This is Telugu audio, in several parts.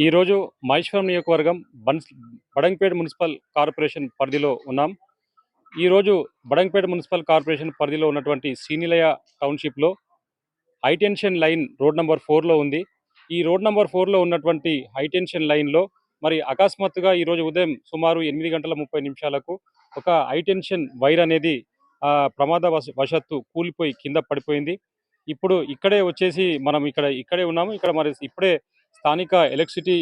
ఈరోజు మహేశ్వరం నియోజకవర్గం బన్స్ బడంగపేట మున్సిపల్ కార్పొరేషన్ పరిధిలో ఉన్నాం. ఈరోజు బడంగపేట మున్సిపల్ కార్పొరేషన్ పరిధిలో ఉన్నటువంటి Srinilaya టౌన్షిప్లో high tension line road number ఫోర్లో ఉంది. ఈ రోడ్ నెంబర్ ఫోర్లో ఉన్నటువంటి హైటెన్షన్ లైన్లో మరి అకస్మాత్తుగా ఈరోజు ఉదయం సుమారు ఎనిమిది గంటల ముప్పై నిమిషాలకు ఒక హైటెన్షన్ వైర్ అనేది ప్రమాద వశ- వశత్తు కూలిపోయి కింద పడిపోయింది. ఇప్పుడు ఇక్కడే వచ్చేసి మనం ఇక్కడ ఇక్కడే ఉన్నాము. ఇక్కడ మరి ఇప్పుడే స్థానిక ఎలక్ట్రిసిటీ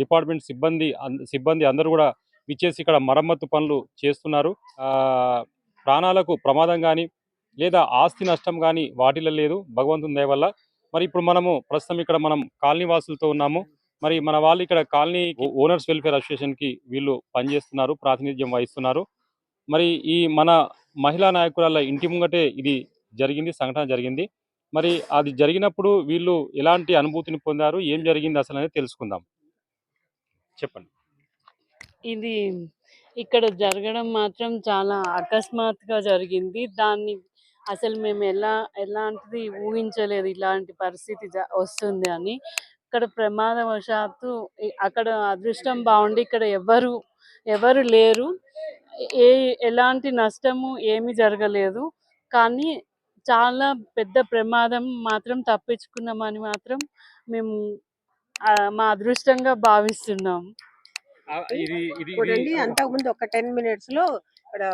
డిపార్ట్మెంట్ సిబ్బంది సిబ్బంది అందరూ కూడా విచ్చేసి ఇక్కడ మరమ్మతు పనులు చేస్తున్నారు. ప్రాణాలకు ప్రమాదం కానీ లేదా ఆస్తి నష్టం కానీ వాటిలో లేదు. భగవంతుని దయ వల్ల. మరి ఇప్పుడు మనము ప్రస్తుతం ఇక్కడ మనం కాలనీ వాసులతో ఉన్నాము. మరి మన వాళ్ళు ఇక్కడ కాలనీ ఓనర్స్ వెల్ఫేర్ అసోసియేషన్కి వీళ్ళు పనిచేస్తున్నారు ప్రాతినిధ్యం వహిస్తున్నారు. మరి ఈ మన మహిళా నాయకురాల ఇంటి ముంగటే ఇది జరిగింది సంఘటన జరిగింది. మరి అది జరిగినప్పుడు వీళ్ళు ఎలాంటి అనుభూతిని పొందారు? ఏం జరిగింది అసలు అనేది తెలుసుకుందాం. చెప్పండి. ఇది ఇక్కడ జరగడం మాత్రం చాలా అకస్మాత్తుగా జరిగింది. దాన్ని అసలు మేము ఎలా ఎలాంటిది ఊహించలేదు ఇలాంటి పరిస్థితి వస్తుంది అని. ఇక్కడ ప్రమాదవశాత్తు అక్కడ అదృష్టం బాగుండి ఇక్కడ ఎవరు ఎవరు లేరు. ఏ ఎలాంటి నష్టము ఏమీ జరగలేదు. కానీ చాలా పెద్ద ప్రమాదం మాత్రం తప్పించుకున్నామని మాత్రం మేము ఆ, మా అదృష్టంగా భావిస్తున్నాం. ఇది అంతకుముందు ఒక టెన్ మినిట్స్లో ఇక్కడ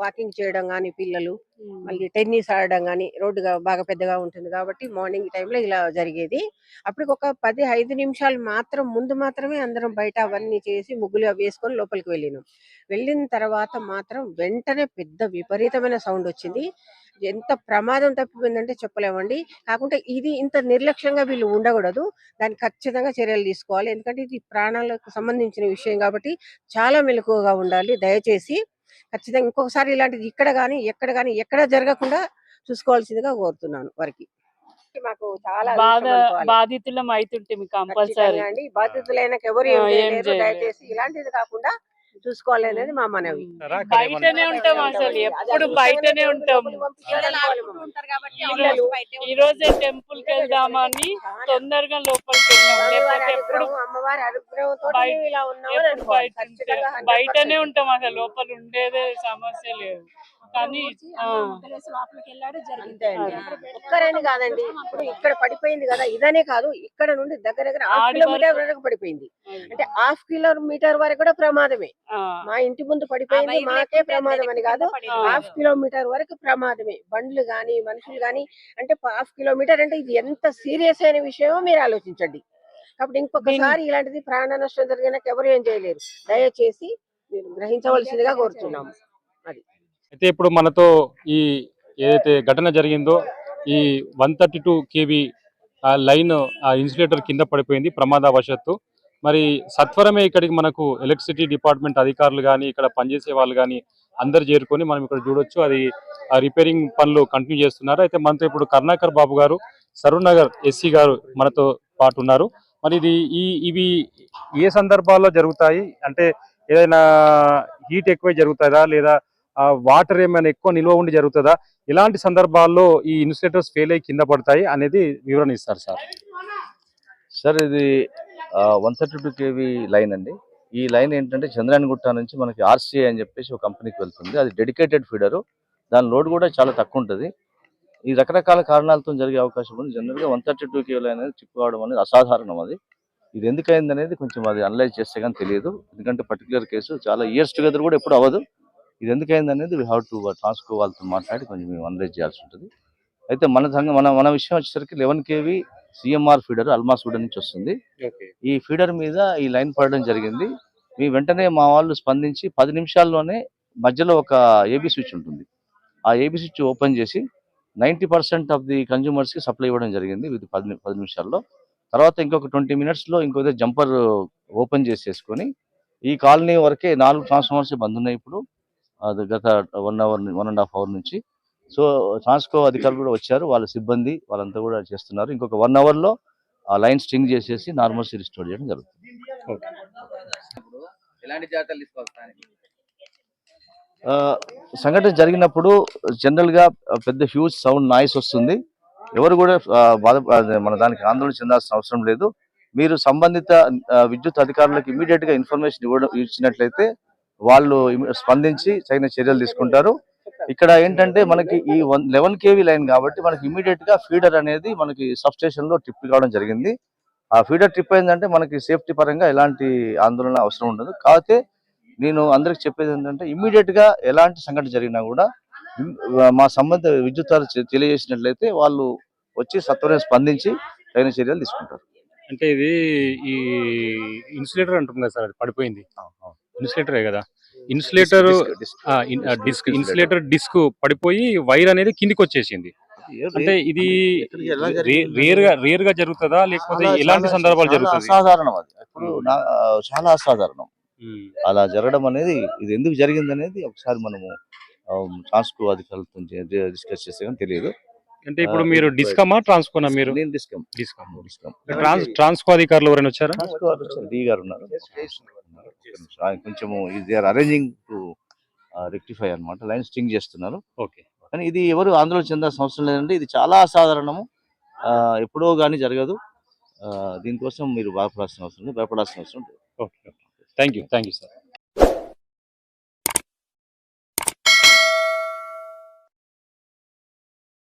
వాకింగ్ చేయడం కానీ పిల్లలు మళ్ళీ టెన్నిస్ ఆడడం కానీ రోడ్డు గా- బాగా పెద్దగా ఉంటుంది కాబట్టి మార్నింగ్ టైంలో ఇలా జరిగేది. అప్పటికి ఒక పది ఐదు నిమిషాలు మాత్రం ముందు మాత్రమే అందరం బయట అవన్నీ చేసి ముగ్గులు అవి వేసుకొని లోపలికి వెళ్ళినాం. వెళ్ళిన తర్వాత మాత్రం వెంటనే పెద్ద విపరీతమైన సౌండ్ వచ్చింది. ఎంత ప్రమాదం తప్పిపోయిందంటే చెప్పలేమండి. కాకుంటే ఇది ఇంత నిర్లక్ష్యంగా వీళ్ళు ఉండకూడదు. దానికి ఖచ్చితంగా చర్యలు తీసుకోవాలి. ఎందుకంటే ఇది ప్రాణాలకు సంబంధించిన విషయం కాబట్టి చాలా మెలకువగా ఉండాలి. దయచేసి ఖచ్చితంగా ఇంకొకసారి ఇలాంటిది ఇక్కడ కానీ ఎక్కడ కానీ ఎక్కడ జరగకుండా చూసుకోవాల్సిందిగా కోరుతున్నాను వారికి మాకు చాలా. బాధితులం అవుతుంటే కంపల్సరీ అండి బాధితులైన ఎవరు. దయచేసి ఇలాంటిది కాకుండా చూసుకోవాలి అనేది మా మనవి బయటనే ఉంటాం అసలు ఎప్పుడు బయటనే ఉంటాం ఈ రోజే టెంపుల్కి వెళ్దామని తొందరగా లోపలికి అమ్మవారి ఎప్పుడు అనుగ్రహం, అమ్మవారి అనుగ్రహంతో బయట- ఇలా ఉన్నామని ఎప్పుడు అనుకోవాలి. బయట ఉంటే- ఖచ్చితంగా 100% బయటనే ఉంటాం అసలు లోపల ఉండేదే సమస్య లేదు కానీ ఒక్కరని కాదండి ఇప్పుడు ఇక్కడ పడిపోయింది కదా ఇదనే కాదు ఇక్కడ నుండి దగ్గర దగ్గర హాఫ్ కిలోమీటర్ వరకు- పడిపోయింది అంటే హాఫ్ కిలోమీటర్ వరకు కూడా ప్రమాదమే మా ఇంటి ముందు పడిపోయింది మాకే ప్రమాదం అని కాదు. హాఫ్ కిలోమీటర్ వరకు ప్రమాదమే. బండ్లు గాని మనుషులు గాని అంటే హాఫ్ కిలోమీటర్ అంటే ఇది ఎంత సీరియస్ అయిన విషయమో మీరు ఆలోచించండి. కాబట్టి ఇంకొకసారి ఇలాంటిది ప్రాణ నష్టం జరిగినాక ఎవరు ఏం చేయలేరు. దయచేసి మీరు గ్రహించవలసిందిగా కోరుతున్నాము అది. అయితే ఇప్పుడు మనతో ఈ ఏదైతే ఘటన జరిగిందో ఈ one thirty two KV line ఆ ఇన్సులేటర్ కింద పడిపోయింది ప్రమాదవశత్తు. మరి సత్వరమే ఇక్కడికి మనకు ఎలక్ట్రిసిటీ డిపార్ట్మెంట్ అధికారులు కానీ ఇక్కడ పనిచేసే వాళ్ళు కానీ అందరు చేరుకొని మనం ఇక్కడ చూడొచ్చు. అది ఆ రిపేరింగ్ పనులు కంటిన్యూ చేస్తున్నారు. అయితే మనతో ఇప్పుడు కర్ణాకర్ బాబు గారు సరూనగర్ నగర్ ఎస్సీ గారు మనతో పాటు ఉన్నారు. మరి ఇది ఈ ఇవి ఏ సందర్భాల్లో జరుగుతాయి? అంటే ఏదైనా హీట్ ఎక్కువ జరుగుతుందా? లేదా వాటర్ ఏమైనా ఎక్కువ నిల్వ ఉండి జరుగుతుందా? ఇలాంటి సందర్భాల్లో ఈ ఇన్సులేటర్స్ ఫెయిల్ అయ్యి కింద పడతాయి అనేది వివరణ ఇస్తారు సార్. సార్ ఇది one thirty two KV line అండి. ఈ లైన్ ఏంటంటే చంద్రాయనగుట్ట నుంచి మనకి ఆర్సీఐ అని చెప్పేసి ఒక కంపెనీకి వెళ్తుంది. అది డెడికేటెడ్ ఫీడరు. దాని లోడ్ కూడా చాలా తక్కువ ఉంటుంది. ఈ రకరకాల కారణాలతో జరిగే అవకాశం ఉంది. జనరల్గా one thirty two KV line అనేది చిక్కుకోవడం కావడం అనేది అసాధారణం అది. ఇది ఎందుకైంది అనేది కొంచెం అది అనలైజ్ చేస్తే కానీ తెలియదు. ఎందుకంటే పర్టికులర్ కేసు చాలా ఇయర్స్ టుగెదర్ కూడా ఎప్పుడు అవ్వదు. ఇది ఎందుకైంది అనేది వీ హ్యావ్ టు ట్రాన్స్కో వాళ్ళతో మాట్లాడి కొంచెం మేము అనలైజ్ చేయాల్సి ఉంటుంది. అయితే మన సంగ మన మన విషయం వచ్చేసరికి eleven KV CMR feeder Almas feeder నుంచి వస్తుంది. ఈ ఫీడర్ మీద ఈ లైన్ పడడం జరిగింది. మీ వెంటనే మా వాళ్ళు స్పందించి పది నిమిషాల్లోనే మధ్యలో ఒక ఏబీ స్విచ్ ఉంటుంది. ఆ ఏబీ స్విచ్ ఓపెన్ చేసి నైంటీ పర్సెంట్ ఆఫ్ ది కన్జ్యూమర్స్కి సప్లై ఇవ్వడం జరిగింది విత్ పది పది నిమిషాల్లో. తర్వాత ఇంకొక ట్వంటీ మినిట్స్లో ఇంకొక జంపర్ ఓపెన్ చేసేసుకొని ఈ కాలనీ వరకే నాలుగు ట్రాన్స్ఫార్మర్స్ బంద్ ఉన్నాయి ఇప్పుడు. అది గత one hour one and half hour నుంచి. సో ట్రాన్స్కో అధికారులు కూడా వచ్చారు. వాళ్ళ సిబ్బంది వాళ్ళంతా కూడా చేస్తున్నారు. ఇంకొక వన్ అవర్లో ఆ లైన్ స్ట్రింగ్ చేసేసి నార్మల్ రిస్టోర్ చేయడం జరుగుతుంది. సంఘటన జరిగినప్పుడు జనరల్గా పెద్ద హ్యూజ్ సౌండ్ నాయిస్ వస్తుంది. ఎవరు కూడా బాధ మన దానికి ఆందోళన చెందాల్సిన అవసరం లేదు. మీరు సంబంధిత విద్యుత్ అధికారులకు ఇమీడియట్గా ఇన్ఫర్మేషన్ ఇవ్వడం ఇచ్చినట్లయితే వాళ్ళు స్పందించి తగిన చర్యలు తీసుకుంటారు. ఇక్కడ ఏంటంటే మనకి ఈ వన్ లెవెన్ కేవీ లైన్ కాబట్టి మనకి ఇమీడియట్గా ఫీడర్ అనేది మనకి సబ్ స్టేషన్లో ట్రిప్ కావడం జరిగింది. ఆ ఫీడర్ ట్రిప్ అయిందంటే మనకి సేఫ్టీ పరంగా ఎలాంటి ఆందోళన అవసరం ఉండదు. కాకపోతే నేను అందరికి చెప్పేది ఏంటంటే ఇమీడియట్గా ఎలాంటి సంఘటన జరిగినా కూడా మా సంబంధిత విద్యుత్ తెలియజేసినట్లయితే వాళ్ళు వచ్చి సత్వరం స్పందించి తగిన చర్యలు తీసుకుంటారు. అంటే ఇది ఈ ఇన్సులేటర్ అంటుంది కదా సార్? అది పడిపోయింది. ఇన్సులేటరే కదా? Insulator disc insulator. డిస్క్ పడిపోయి వైర్ అనేది కిందికి వచ్చేసింది అంటే ఇది రేర్గా రేర్గా జరుగుతుందా? లేకపోతే ఎలాంటి సందర్భాలు జరుగుతుంది? అసాధారణం అది. ఇప్పుడు చాలా అసాధారణం. అలా జరగడం అనేది ఇది ఎందుకు జరిగింది అనేది ఒకసారి మనము ట్రాన్స్కో అధికారులతో డిస్కస్ చేస్తే కానీ తెలియదు. అంటే ఇప్పుడు మీరు ఇది డిస్కమా ట్రాన్స్కోనా మీరు? నేను discom discom discom trans Transco అధికారులు ఎవరైనా వచ్చారా? డి గారు ఉన్నారు. ఆయన కొంచెము they are arranging to rectify అన్నమాట. లైన్ స్టింగ్ చేస్తున్నారు. ఓకే కానీ ఇది ఎవరు ఆందోళన చెందాల్సిన అవసరం లేదండి. ఇది చాలా అసాధారణము. ఎప్పుడో కానీ జరగదు. దీనికోసం మీరు భయపడాల్సిన అవసరం లేదు. భయపడాల్సిన అవసరం లేదు. Okay thank you thank you sir